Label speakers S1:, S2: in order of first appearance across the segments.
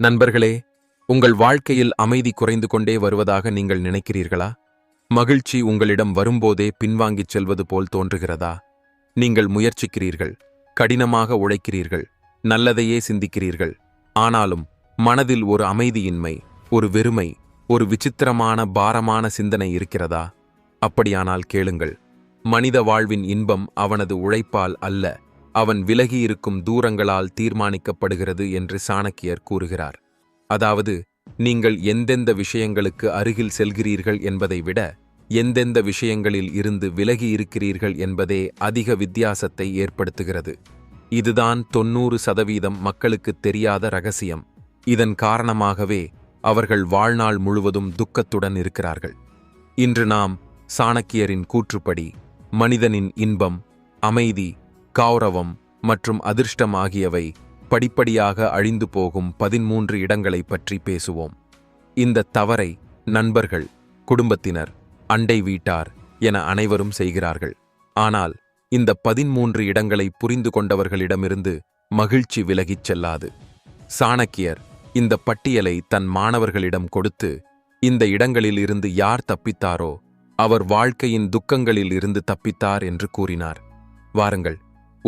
S1: நண்பர்களே உங்கள் வாழ்க்கையில் அமைதி குறைந்து கொண்டே வருவதாக நீங்கள் நினைக்கிறீர்களா? மகிழ்ச்சி உங்களிடம் வரும்போதே பின்வாங்கிச் செல்வது போல் தோன்றுகிறதா? நீங்கள் முயற்சிக்கிறீர்கள் கடினமாக உழைக்கிறீர்கள் நல்லதையே சிந்திக்கிறீர்கள். ஆனாலும் மனதில் ஒரு அமைதியின்மை ஒரு வெறுமை ஒரு விசித்திரமான பாரமான சிந்தனை இருக்கிறதா? அப்படியானால் கேளுங்கள். மனித வாழ்வின் இன்பம் அவனது உழைப்பால் அல்ல அவன் விலகியிருக்கும் தூரங்களால் தீர்மானிக்கப்படுகிறது என்று சாணக்கியர் கூறுகிறார். அதாவது நீங்கள் எந்தெந்த விஷயங்களுக்கு அருகில் செல்கிறீர்கள் என்பதை விட எந்தெந்த விஷயங்களில் இருந்து விலகி இருக்கிறீர்கள் என்பதே அதிக வித்தியாசத்தை ஏற்படுத்துகிறது. இதுதான் தொன்னூறு சதவீதம் மக்களுக்கு தெரியாத ரகசியம். இதன் காரணமாகவே அவர்கள் வாழ்நாள் முழுவதும் துக்கத்துடன் இருக்கிறார்கள். இன்று நாம் சாணக்கியரின் கூற்றுப்படி மனிதனின் இன்பம் அமைதி கௌரவம் மற்றும் அதிர்ஷ்டம் ஆகியவை படிப்படியாக அழிந்து போகும் பதிமூன்று இடங்களை பற்றி பேசுவோம். இந்த தவறை நண்பர்கள் குடும்பத்தினர் அண்டை வீட்டார் என அனைவரும் செய்கிறார்கள். ஆனால் இந்த பதிமூன்று இடங்களை புரிந்து கொண்டவர்களிடமிருந்து மகிழ்ச்சி விலகிச் செல்லாது. சாணக்கியர் இந்த பட்டியலை தன் மாணவர்களிடம் கொடுத்து இந்த இடங்களில் இருந்து யார் தப்பித்தாரோ அவர் வாழ்க்கையின் துக்கங்களில் இருந்து தப்பித்தார் என்று கூறினார். வாருங்கள்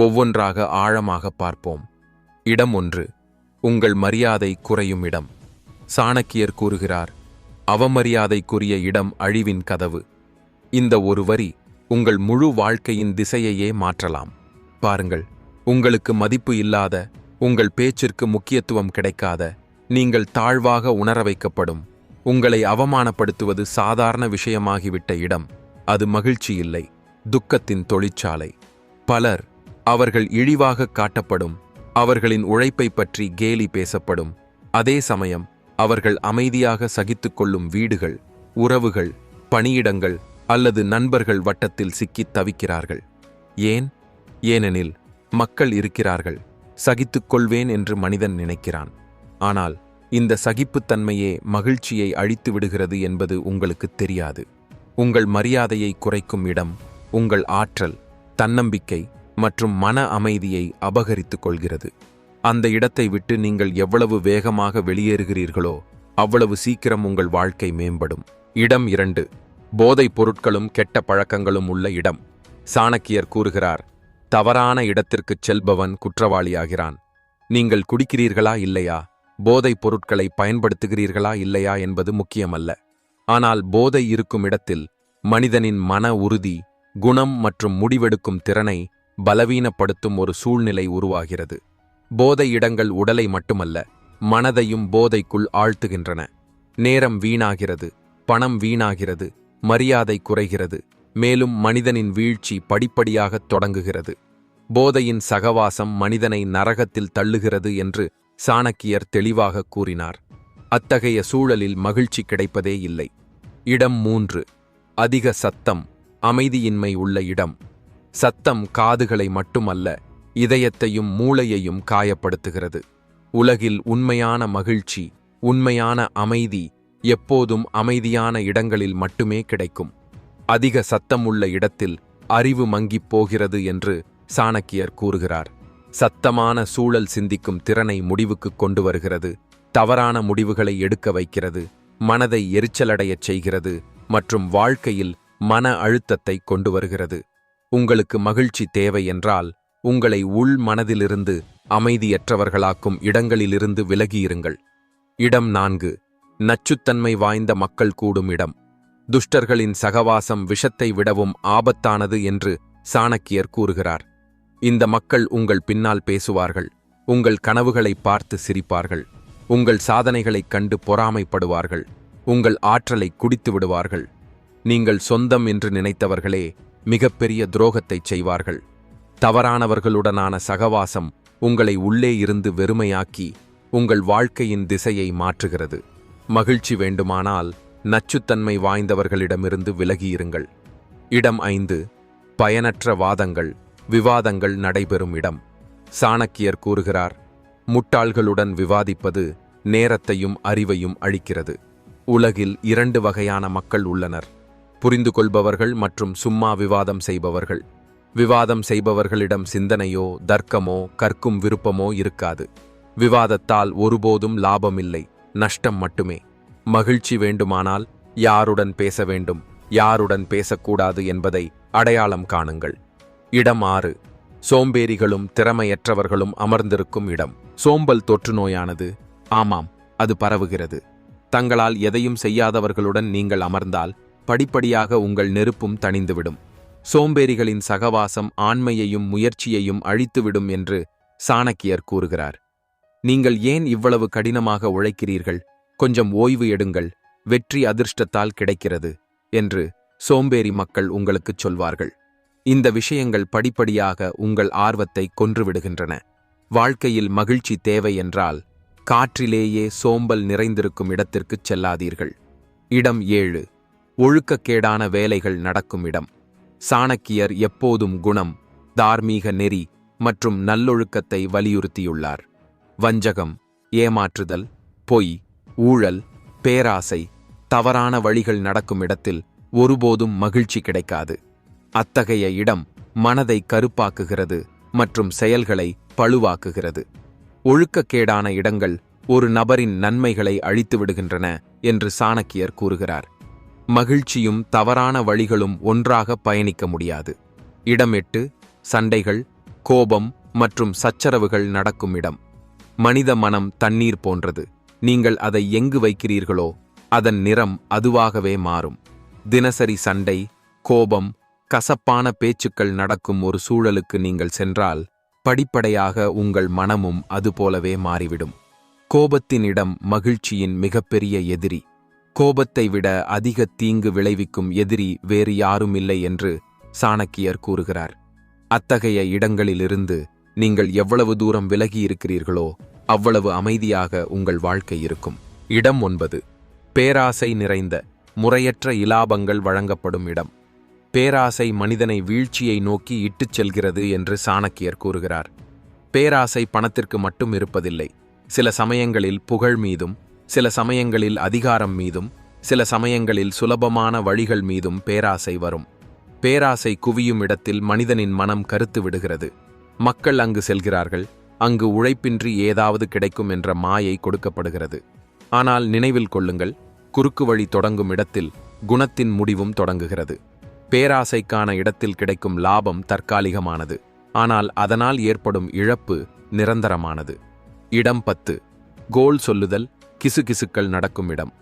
S1: ஒவ்வொன்றாக ஆழமாக பார்ப்போம். இடம் ஒன்று உங்கள் மரியாதை குறையும் இடம். சாணக்கியர் கூறுகிறார் அவமரியாதைக்குரிய இடம் அழிவின் கதவு. இந்த ஒரு வரி உங்கள் முழு வாழ்க்கையின் திசையையே மாற்றலாம். பாருங்கள் உங்களுக்கு மதிப்பு இல்லாத உங்கள் பேச்சிற்கு முக்கியத்துவம் கிடைக்காத நீங்கள் தாழ்வாக உணர வைக்கப்படும் உங்களை அவமானப்படுத்துவது சாதாரண விஷயமாகிவிட்ட இடம். அது மகிழ்ச்சி இல்லை துக்கத்தின் தொழிற்சாலை. பலர் அவர்கள் இழிவாக காட்டப்படும். அவர்களின் உழைப்பை பற்றி கேலி பேசப்படும். அதே சமயம் அவர்கள் அமைதியாக சகித்து கொள்ளும் வீடுகள் உறவுகள் பணியிடங்கள் அல்லது நண்பர்கள் வட்டத்தில் சிக்கித் தவிக்கிறார்கள். ஏன்? ஏனெனில் மக்கள் இருக்கிறார்கள். சகித்துக் கொள்வேன் என்று மனிதன் நினைக்கிறான். ஆனால் இந்த சகிப்புத்தன்மையே மகிழ்ச்சியை அழித்து விடுகிறது என்பது உங்களுக்கு தெரியாது. உங்கள் மரியாதையை குறைக்கும் இடம் உங்கள் ஆற்றல் தன்னம்பிக்கை மற்றும் மன அமைதியை அபகரித்துக் கொள்கிறது. அந்த இடத்தை விட்டு நீங்கள் எவ்வளவு வேகமாக வெளியேறுகிறீர்களோ அவ்வளவு சீக்கிரம் உங்கள் வாழ்க்கை மேம்படும். இடம் இரண்டு போதைப் பொருட்களும் கெட்ட பழக்கங்களும் உள்ள இடம். சாணக்கியர் கூறுகிறார் தவறான இடத்திற்குச் செல்பவன் குற்றவாளியாகிறான். நீங்கள் குடிக்கிறீர்களா இல்லையா? போதைப் பொருட்களை பயன்படுத்துகிறீர்களா இல்லையா என்பது முக்கியமல்ல. ஆனால் போதை இருக்கும் இடத்தில் மனிதனின் மன உறுதி குணம் மற்றும் முடிவெடுக்கும் திறனை பலவீனப்படுத்தும் ஒரு சூழ்நிலை உருவாகிறது. போதை இடங்கள் உடலை மட்டுமல்ல மனதையும் போதைக்குள் ஆழ்த்துகின்றன. நேரம் வீணாகிறது பணம் வீணாகிறது மரியாதை குறைகிறது மேலும் மனிதனின் வீழ்ச்சி படிப்படியாகத் தொடங்குகிறது. போதையின் சகவாசம் மனிதனை நரகத்தில் தள்ளுகிறது என்று சாணக்கியர் தெளிவாக கூறினார். அத்தகைய சூழலில் மகிழ்ச்சி கிடைப்பதே இல்லை. இடம் மூன்று அதிக சத்தம் அமைதியின்மை உள்ள இடம். சத்தம் காதுகளை மட்டுமல்ல இதயத்தையும் மூளையையும் காயப்படுத்துகிறது. உலகில் உண்மையான மகிழ்ச்சி உண்மையான அமைதி எப்போதும் அமைதியான இடங்களில் மட்டுமே கிடைக்கும். அதிக சத்தம் உள்ள இடத்தில் அறிவு மங்கிப் போகிறது என்று சாணக்கியர் கூறுகிறார். சத்தமான சூழல் சிந்திக்கும் திறனை முடிவுக்கு கொண்டு வருகிறது. தவறான முடிவுகளை எடுக்க வைக்கிறது. மனதை எரிச்சலடையச் செய்கிறது. மற்றும் வாழ்க்கையில் மன அழுத்தத்தை கொண்டு வருகிறது. உங்களுக்கு மகிழ்ச்சி தேவை என்றால் உங்களை உள் மனதிலிருந்து அமைதியற்றவர்களாக்கும் இடங்களிலிருந்து விலகியிருங்கள். இடம் நான்கு நச்சுத்தன்மை வாய்ந்த மக்கள் கூடும் இடம். துஷ்டர்களின் சகவாசம் விஷத்தை விடவும் ஆபத்தானது என்று சாணக்கியர் கூறுகிறார். இந்த மக்கள் உங்கள் பின்னால் பேசுவார்கள் உங்கள் கனவுகளை பார்த்து சிரிப்பார்கள் உங்கள் சாதனைகளைக் கண்டு பொறாமைப்படுவார்கள் உங்கள் ஆற்றலை குடித்து விடுவார்கள் நீங்கள் சொந்தம் என்று நினைத்தவர்களே மிகப்பெரிய துரோகத்தைச் செய்வார்கள். தவறானவர்களுடனான சகவாசம் உங்களை உள்ளே இருந்து வெறுமையாக்கி உங்கள் வாழ்க்கையின் திசையை மாற்றுகிறது. மகிழ்ச்சி வேண்டுமானால் நச்சுத்தன்மை வாய்ந்தவர்களிடமிருந்து விலகியிருங்கள். இடம் ஐந்து பயனற்ற வாதங்கள் விவாதங்கள் நடைபெறும் இடம். சாணக்கியர் கூறுகிறார் முட்டாள்களுடன் விவாதிப்பது நேரத்தையும் அறிவையும் அளிக்கிறது. உலகில் இரண்டு வகையான மக்கள் உள்ளனர். புரிந்து கொள்பவர்கள் மற்றும் சும்மா விவாதம் செய்பவர்கள். விவாதம் செய்பவர்களிடம் சிந்தனையோ தர்க்கமோ கற்கும் விருப்பமோ இருக்காது. விவாதத்தால் ஒருபோதும் லாபமில்லை நஷ்டம் மட்டுமே. மகிழ்ச்சி வேண்டுமானால் யாருடன் பேச வேண்டும் யாருடன் பேசக்கூடாது என்பதை அடையாளம் காணுங்கள். இடம் ஆறு. சோம்பேறிகளும் திறமையற்றவர்களும் அமர்ந்திருக்கும் இடம். சோம்பல் தொற்றுநோயானது ஆமாம் அது பரவுகிறது. தங்களால் எதையும் செய்யாதவர்களுடன் நீங்கள் அமர்ந்தால் படிப்படியாக உங்கள் நெருப்பும் தணிந்துவிடும். சோம்பேறிகளின் சகவாசம் ஆண்மையையும் முயற்சியையும் அழித்துவிடும் என்று சாணக்கியர் கூறுகிறார். நீங்கள் ஏன் இவ்வளவு கடினமாக உழைக்கிறீர்கள்? கொஞ்சம் ஓய்வு எடுங்கள். வெற்றி அதிர்ஷ்டத்தால் கிடைக்கிறது என்று சோம்பேறி மக்கள் உங்களுக்குச் சொல்வார்கள். இந்த விஷயங்கள் படிப்படியாக உங்கள் ஆர்வத்தை கொன்றுவிடுகின்றன. வாழ்க்கையில் மகிழ்ச்சி தேவை என்றால் காற்றிலேயே சோம்பல் நிறைந்திருக்கும் இடத்திற்குச் செல்லாதீர்கள். இடம் ஏழு. ஒழுக்கக்கேடான வேலைகள் நடக்கும் இடம். சாணக்கியர் எப்போதும் குணம் தார்மீக நெறி மற்றும் நல்லொழுக்கத்தை வலியுறுத்தியுள்ளார். வஞ்சகம் ஏமாற்றுதல் பொய் ஊழல் பேராசை தவறான வழிகள் நடக்கும் இடத்தில் ஒருபோதும் மகிழ்ச்சி கிடைக்காது. அத்தகைய இடம் மனதை கருப்பாக்குகிறது மற்றும் செயல்களை பழுவாக்குகிறது. ஒழுக்கக்கேடான இடங்கள் ஒரு நபரின் நன்மைகளை அழித்து விடுகின்றன என்று சாணக்கியர் கூறுகிறார். மகிழ்ச்சியும் தவறான வழிகளும் ஒன்றாக பயணிக்க முடியாது. இடம் எட்டு சண்டைகள் கோபம் மற்றும் சச்சரவுகள் நடக்கும் இடம். மனித மனம் தண்ணீர் போன்றது. நீங்கள் அதை எங்கு வைக்கிறீர்களோ அதன் நிறம் அதுவாகவே மாறும். தினசரி சண்டை கோபம் கசப்பான பேச்சுக்கள் நடக்கும் ஒரு சூழலுக்கு நீங்கள் சென்றால் படிப்படையாக உங்கள் மனமும் அதுபோலவே மாறிவிடும். கோபத்தின் இடம் மகிழ்ச்சியின் மிகப்பெரிய எதிரி. கோபத்தை விட அதிக தீங்கு விளைவிக்கும் எதிரி வேறு யாரும் இல்லை என்று சாணக்கியர் கூறுகிறார். அத்தகைய இடங்களிலிருந்து நீங்கள் எவ்வளவு தூரம் விலகி இருக்கிறீர்களோ அவ்வளவு அமைதியாக உங்கள் வாழ்க்கை இருக்கும். இடம் ஒன்பது. பேராசை நிறைந்த முறையற்ற இலாபங்கள் வழங்கப்படும் இடம். பேராசை மனிதனை வீழ்ச்சியை நோக்கி இட்டுச் செல்கிறது என்று சாணக்கியர் கூறுகிறார். பேராசை பணத்திற்கு மட்டும் இருப்பதில்லை. சில சமயங்களில் புகழ் மீதும் சில சமயங்களில் அதிகாரம் மீதும் சில சமயங்களில் சுலபமான வழிகள் மீதும் பேராசை வரும். பேராசை குவியும் இடத்தில் மனிதனின் மனம் கருத்து விடுகிறது. மக்கள் அங்கு செல்கிறார்கள் அங்கு உழைப்பின்றி ஏதாவது கிடைக்கும் என்ற மாயை கொடுக்கப்படுகிறது. ஆனால் நினைவில் கொள்ளுங்கள் குறுக்கு வழி தொடங்கும் இடத்தில் குணத்தின் முடிவும் தொடங்குகிறது. பேராசைக்கான இடத்தில் கிடைக்கும் லாபம் தற்காலிகமானது ஆனால் அதனால் ஏற்படும் இழப்பு நிரந்தரமானது. இடம் பத்து கோல் சொல்லுதல் கிசுகிசுக்கள் நடக்கும் இடம்.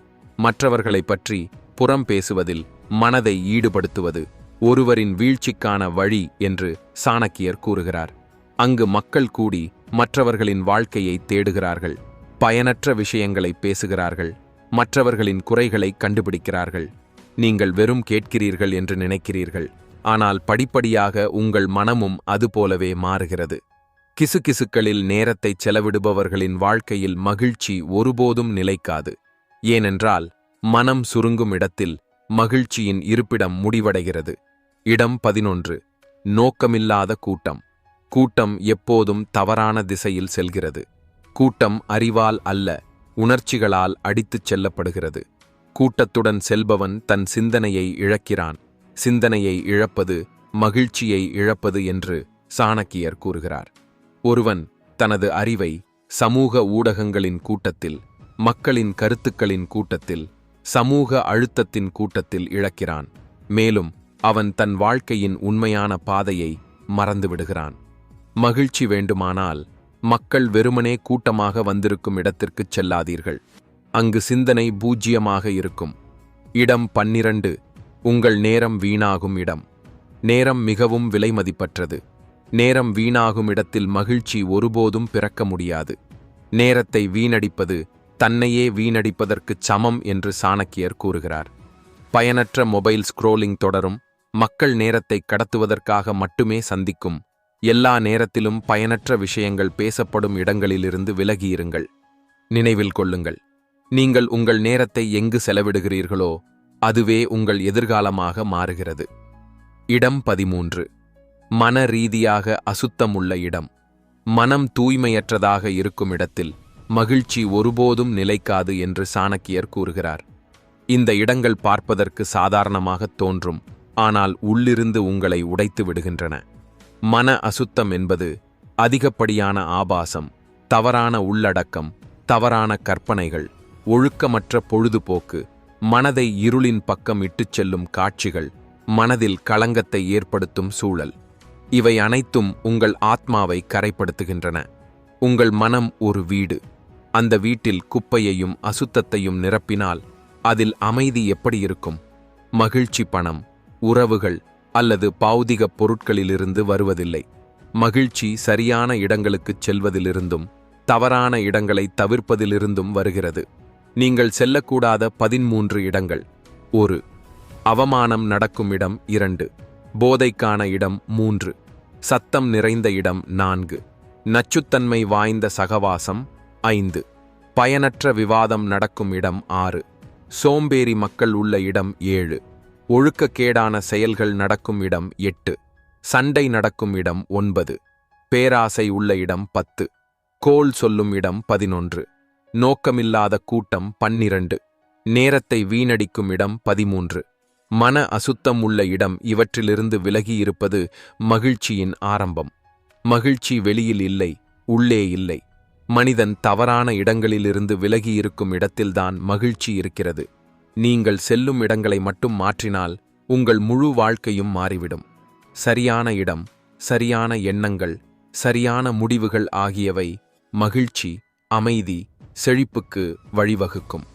S1: மற்றவர்களை பற்றி புறம் பேசுவதில் மனதை ஈடுபடுத்துவது ஒருவரின் வீழ்ச்சிக்கான வழி என்று சாணக்கியர் கூறுகிறார். அங்கு மக்கள் கூடி மற்றவர்களின் வாழ்க்கையை தேடுகிறார்கள். பயனற்ற விஷயங்களை பேசுகிறார்கள். மற்றவர்களின் குறைகளை கண்டுபிடிக்கிறார்கள். நீங்கள் வெறும் கேட்கிறீர்கள் என்று நினைக்கிறீர்கள். ஆனால் படிப்படியாக உங்கள் மனமும் அதுபோலவே மாறுகிறது. கிசுகிசுக்களில் நேரத்தை செலவிடுபவர்களின் வாழ்க்கையில் மகிழ்ச்சி ஒருபோதும் நிலைக்காது. ஏனென்றால் மனம் சுருங்கும் இடத்தில் மகிழ்ச்சியின் இருப்பிடம் முடிவடைகிறது. இடம் பதினொன்று நோக்கமில்லாத கூட்டம். கூட்டம் எப்போதும் தவறான திசையில் செல்கிறது. கூட்டம் அறிவால் அல்ல உணர்ச்சிகளால் அடித்துச் செல்லப்படுகிறது. கூட்டத்துடன் செல்பவன் தன் சிந்தனையை இழக்கிறான். சிந்தனையை இழப்பது மகிழ்ச்சியை இழப்பது என்று சாணக்கியர் கூறுகிறார். ஒருவன் தனது அறிவை சமூக ஊடகங்களின் கூட்டத்தில் மக்களின் கருத்துக்களின் கூட்டத்தில் சமூக அழுத்தத்தின் கூட்டத்தில் இழக்கிறான். மேலும் அவன் தன் வாழ்க்கையின் உண்மையான பாதையை மறந்துவிடுகிறான் மகிழ்ச்சி வேண்டுமானால் மக்கள் வெறுமனே கூட்டமாக வந்திருக்கும் இடத்திற்குச் செல்லாதீர்கள். அங்கு சிந்தனை பூஜ்யமாக இருக்கும். இடம் பன்னிரண்டு உங்கள் நேரம் வீணாகும் இடம். நேரம் மிகவும் விலைமதிப்பற்றது. நேரம் வீணாகும் இடத்தில் மகிழ்ச்சி ஒருபோதும் பிறக்க முடியாது. நேரத்தை வீணடிப்பது தன்னையே வீணடிப்பதற்குச் சமம் என்று சாணக்கியர் கூறுகிறார். பயனற்ற மொபைல் ஸ்க்ரோலிங் தொடரும் மக்கள் நேரத்தை கடத்துவதற்காக மட்டுமே சந்திக்கும். எல்லா நேரத்திலும் பயனற்ற விஷயங்கள் பேசப்படும் இடங்களிலிருந்து விலகியிருங்கள். நினைவில் கொள்ளுங்கள். நீங்கள் உங்கள் நேரத்தை எங்கு செலவிடுகிறீர்களோ அதுவே உங்கள் எதிர்காலமாக மாறுகிறது. இடம் பதிமூன்று. மன ரீதியாக அசுத்தமுள்ள இடம். மனம் தூய்மையற்றதாக இருக்கும் இடத்தில் மகிழ்ச்சி ஒருபோதும் நிலைக்காது என்று சாணக்கியர் கூறுகிறார். இந்த இடங்கள் பார்ப்பதற்கு சாதாரணமாக தோன்றும் ஆனால் உள்ளிருந்து உங்களை உடைத்து விடுகின்றன. மன அசுத்தம் என்பது அதிகப்படியான ஆபாசம் தவறான உள்ளடக்கம் தவறான கற்பனைகள் ஒழுக்கமற்ற பொழுதுபோக்கு மனதை இருளின் பக்கம் இட்டுச் செல்லும் காட்சிகள் மனதில் களங்கத்தை ஏற்படுத்தும் சூழல். இவை அனைத்தும் உங்கள் ஆத்மாவை கரைப்படுத்துகின்றன. உங்கள் மனம் ஒரு வீடு. அந்த வீட்டில் குப்பையையும் அசுத்தத்தையும் நிரப்பினால் அதில் அமைதி எப்படி இருக்கும்? மகிழ்ச்சி பணம் உறவுகள் அல்லது பௌதிகப் பொருட்களிலிருந்து வருவதில்லை. மகிழ்ச்சி சரியான இடங்களுக்குச் செல்வதிலிருந்தும் தவறான இடங்களை தவிர்ப்பதிலிருந்தும் வருகிறது. நீங்கள் செல்லக்கூடாத பதிமூன்று இடங்கள். ஒரு அவமானம் நடக்கும் இடம் இரண்டு போதைக்கான இடம் மூன்று. சத்தம் நிறைந்த இடம் நான்கு. நச்சுத்தன்மை வாய்ந்த சகவாசம் ஐந்து. பயனற்ற விவாதம் நடக்கும் இடம் ஆறு. சோம்பேறி மக்கள் உள்ள இடம் ஏழு. ஒழுக்கக்கேடான செயல்கள் நடக்கும் இடம் எட்டு. சண்டை நடக்கும் இடம் ஒன்பது. பேராசை உள்ள இடம் பத்து. கோல் சொல்லும் இடம் பதினொன்று. நோக்கமில்லாத கூட்டம் பன்னிரண்டு. நேரத்தை வீணடிக்கும் இடம் பதிமூன்று. மன அசுத்தம் உள்ள இடம் இவற்றிலிருந்து விலகியிருப்பது மகிழ்ச்சியின் ஆரம்பம். மகிழ்ச்சி வெளியில் இல்லை உள்ளே இல்லை. மனிதன் தவறான இடங்களிலிருந்து விலகியிருக்கும் இடத்தில்தான் மகிழ்ச்சி இருக்கிறது. நீங்கள் செல்லும் இடங்களை மட்டும் மாற்றினால் உங்கள் முழு வாழ்க்கையும் மாறிவிடும். சரியான இடம் சரியான எண்ணங்கள் சரியான முடிவுகள் ஆகியவை மகிழ்ச்சி அமைதி செழிப்புக்கு வழிவகுக்கும்.